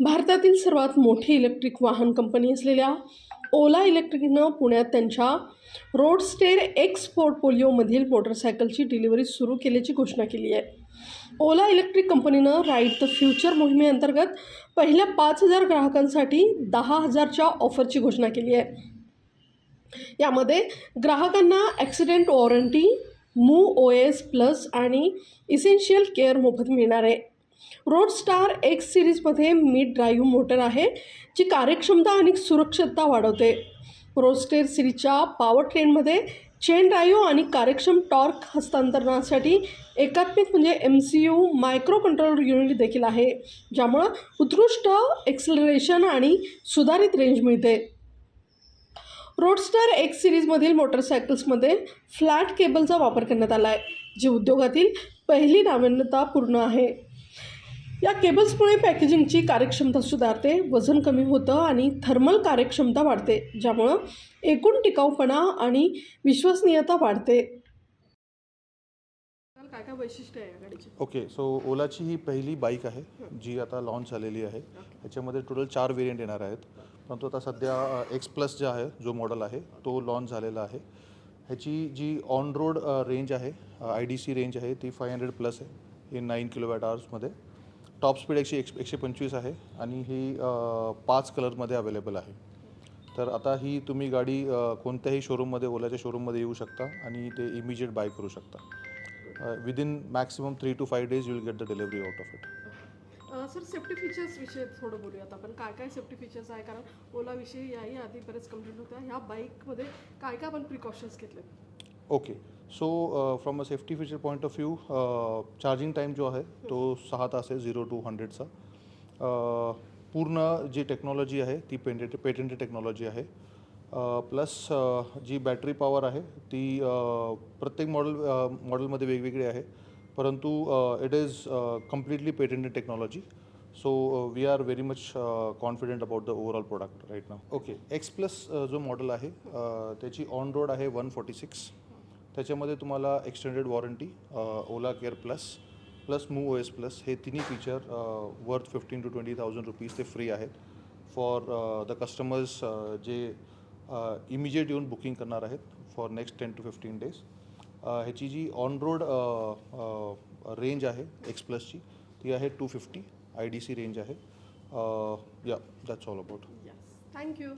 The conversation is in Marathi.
भारतातील सर्वात मोठी इलेक्ट्रिक वाहन कंपनी असलेल्या ओला इलेक्ट्रिकनं पुण्यात त्यांच्या रोडस्टेर एक्स पोर्टफोलिओमधील मोटरसायकलची डिलिव्हरी सुरू केल्याची घोषणा केली आहे. ओला इलेक्ट्रिक कंपनीनं राईट द फ्युचर मोहिमेअंतर्गत पहिल्या पाच हजार ग्राहकांसाठी दहा हजारच्या ऑफरची घोषणा केली आहे. यामध्ये ग्राहकांना accident warranty move O S plus आणि इसेन्शियल केअर मोफत मिळणार आहे. रोड स्टार एक्स सिरीजमध्ये मिड ड्राईव्ह मोटर आहे जी कार्यक्षमता आणि सुरक्षितता वाढवते. रोडस्टेर सिरीजच्या पॉवर ट्रेनमध्ये चेन ड्राईव्ह आणि कार्यक्षम टॉर्क हस्तांतरणासाठी एकात्मिक म्हणजे M C U microcontroller unit देखील आहे ज्यामुळं उत्कृष्ट एक्सलरेशन आणि सुधारित रेंज मिळते. रोडस्टर एक्स सिरीजमधील मोटरसायकल्समध्ये फ्लॅट केबलचा वापर करण्यात आला आहे जी उद्योगातील पहिली नाविन्यतापूर्ण आहे. या केबल्समुळे पॅकेजिंगची कार्यक्षमता सुधारते वजन कमी होतं आणि थर्मल कार्यक्षमता वाढते ज्यामुळं एकूण टिकाऊपणा आणि विश्वसनीयता वाढते. काय काय वैशिष्ट्य आहे या गाडीची? ओके सो ओलाची ही पहिली बाईक आहे जी आता लॉन्च झालेली आहे. याच्यामध्ये टोटल चार वेरियंट येणार आहेत. परंतु आता सध्या एक्स प्लस जे आहे जो मॉडल आहे तो लॉन्च झालेला आहे. ह्याची जी ऑन रोड रेंज आहे आय डी सी रेंज आहे ती फाय हंड्रेड प्लस आहे इन नाईन किलोवॅट आवर्समध्ये टॉप स्पीड एकशे एक एकशे पंचवीस आहे आणि ही पाच कलरमध्ये अवेलेबल आहे. तर आता ही तुम्ही गाडी कोणत्याही शोरूममध्ये ओलाच्या शोरूममध्ये येऊ शकता आणि ते इमिजिएट बाय करू शकता. Within maximum three two five days will get the delivery out of it sir safety features विषयी थोडं बोलूयात आपण. काय काय सेफ्टी फीचर्स आहे? कारण ओलाविषयी याही आधी बरेच कंप्लेंट होत्या. ह्या बाईकमध्ये काय काय आपण प्रिकॉशन्स घेतले okay so from a safety feature point of view charging time जो आहे तो सहा तास आहे झिरो टू हंड्रेडचा पूर्ण जी टेक्नॉलॉजी आहे ती पेंटेड पेटेंट टेक्नॉलॉजी आहे. प्लस जी बॅटरी पॉवर आहे ती प्रत्येक मॉडेल मॉडेलमध्ये वेगवेगळी आहे. परंतु it is completely patented technology so we are very much confident about the overall product right now okay X plus जो मॉडेल आहे uh, त्याची ऑन रोड आहे वन फोर्टी सिक्स त्याच्यामध्ये तुम्हाला extended warranty Ola care plus plus move O S plus हे तिन्ही feature worth fifteen to twenty thousand rupees ते फ्री आहेत. फॉर द कस्टमर्स जे इमिजिएट येऊन बुकिंग करणार आहेत for next ten to fifteen days ह्याची जी ऑन रोड रेंज आहे एक्स प्लसची ती आहे two fifty I D C range आहे. या दॅट्स ऑल अबाउट थँक्यू